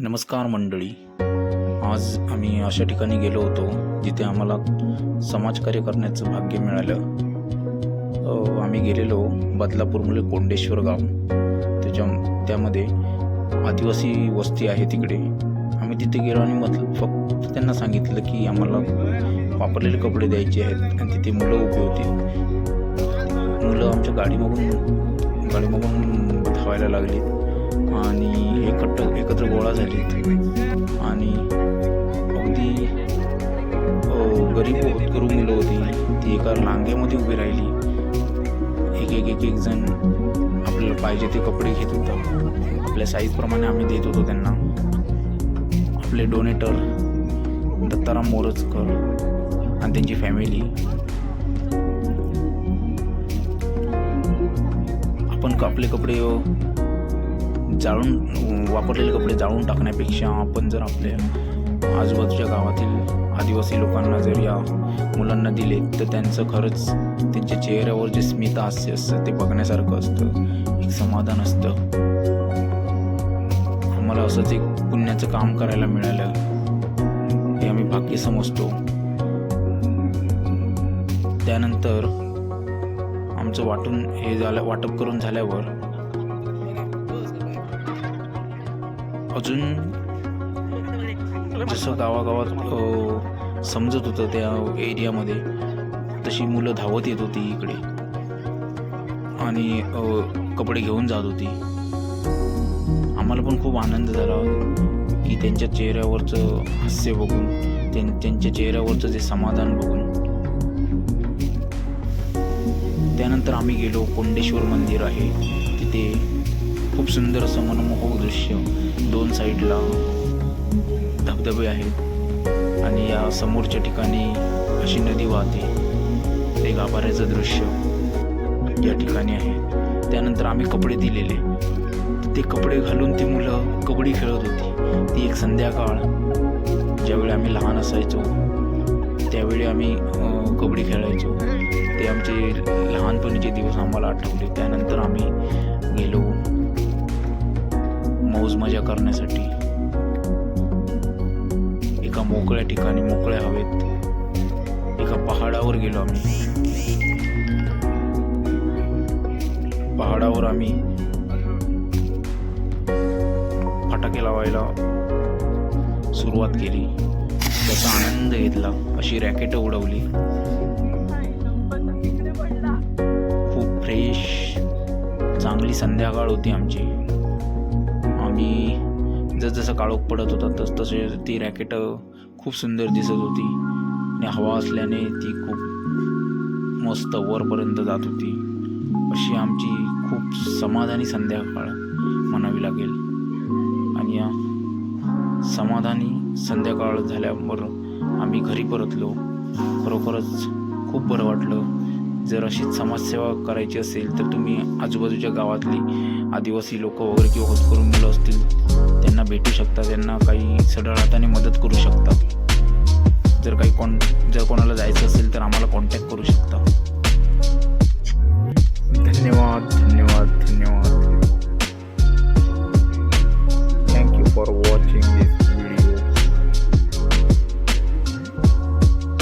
नमस्कार मंडळी. आज आम्ही अशा ठिकाणी गेलो होतो जिथे आम्हाला समाजकार्य करण्याचं भाग्य मिळालं. आम्ही गेलेलो बदलापूरमुळे म्हणजे कोंडेश्वर गाव. त्याच्या त्यामध्ये आदिवासी वस्ती आहे तिकडे. आम्ही तिथे गेलो आणि म्हटलं फक्त त्यांना सांगितलं की आम्हाला वापरलेले कपडे द्यायचे आहेत आणि तिथे मुलं उभी होती. मुलं आमच्या गाडीमागून गाडीमागून धावायला लागली. आणि हे एकत्र गोळा झाली. आणि अगदी गरीब होतकरू मुलं होती. ती एका रांगेमध्ये उभी राहिली. एक एक एक एक जण आपल्याला पाहिजे ते कपडे घेत होतं. आपल्या साईजप्रमाणे आम्ही देत होतो त्यांना. आपले डोनेटर दत्ताराम मोरजकर आणि त्यांची फॅमिली आपण आपले कपडे जाळून वापरलेले कपडे जाळून टाकण्यापेक्षा आपण जर आपल्या आजूबाजूच्या गावातील आदिवासी लोकांना जर या मुलांना दिले तर त्यांचं खरंच त्यांच्या चेहऱ्यावर जे स्मित हास्य असतं ते बघण्यासारखं असतं. एक समाधान असतं. मला असंच एक पुण्याचं काम करायला मिळालं. हे आम्ही भाग्य समजतो. त्यानंतर आमचं वाटून हे झालं वाटप करून झाल्यावर अजून जसं गावागावात समजत होतं त्या एरियामध्ये तशी मुलं धावत येत होती इकडे. आणि कपडे घेऊन जात होती. आम्हाला पण खूप आनंद झाला की त्यांच्या चेहऱ्यावरचं हास्य बघून त्यां त्यांच्या चेहऱ्यावरचं जे समाधान बघून. त्यानंतर आम्ही गेलो कोंडेश्वर मंदिर आहे. तिथे खूप सुंदर असं मनमोहक दृश्य दोन साईडला धबधबे आहेत. आणि या समोरच्या ठिकाणी अशी नदी वाहते. ते गाभाऱ्याचं दृश्य या ठिकाणी आहे. त्यानंतर आम्ही कपडे दिलेले. ते कपडे घालून ती मुलं कबड्डी खेळत होती. ती एक संध्याकाळ ज्यावेळी आम्ही लहान असायचो त्यावेळी आम्ही कबड्डी खेळायचो. ते आमचे लहानपणीचे दिवस आम्हाला आठवले. त्यानंतर आम्ही गेलो. मौज मजा करण्यासाठी एका मोकळ्या ठिकाणी मोकळ्या हवेत एका पहाडावर गेलो आम्ही. पहाडावर आम्ही फटाके लावायला सुरुवात केली. त्याचा आनंद घेतला. अशी रॅकेट उडवली. खूप फ्रेश चांगली संध्याकाळ होती आमची. आणि जसजसं काळोख पडत होता तस तसे ती रॅकेट खूप सुंदर दिसत होती. आणि हवा असल्याने ती खूप मस्त वरपर्यंत जात होती. अशी आमची खूप समाधानी संध्याकाळ म्हणावी लागेल. आणि या समाधानी संध्याकाळ झाल्यावर आम्ही घरी परतलो. खरोखरच खूप बरं वाटलं. जर अशीच समाजसेवा करायची असेल तर तुम्ही आजूबाजूच्या गावातली आदिवासी लोक वगैरे किंवा होतकरू मुलं असतील भेटू शकता त्यांना काही सरळ हाताने मदत करू शकता जर काही कोण जर कोणाला जायचं असेल तर आम्हाला कॉन्टॅक्ट करू शकता.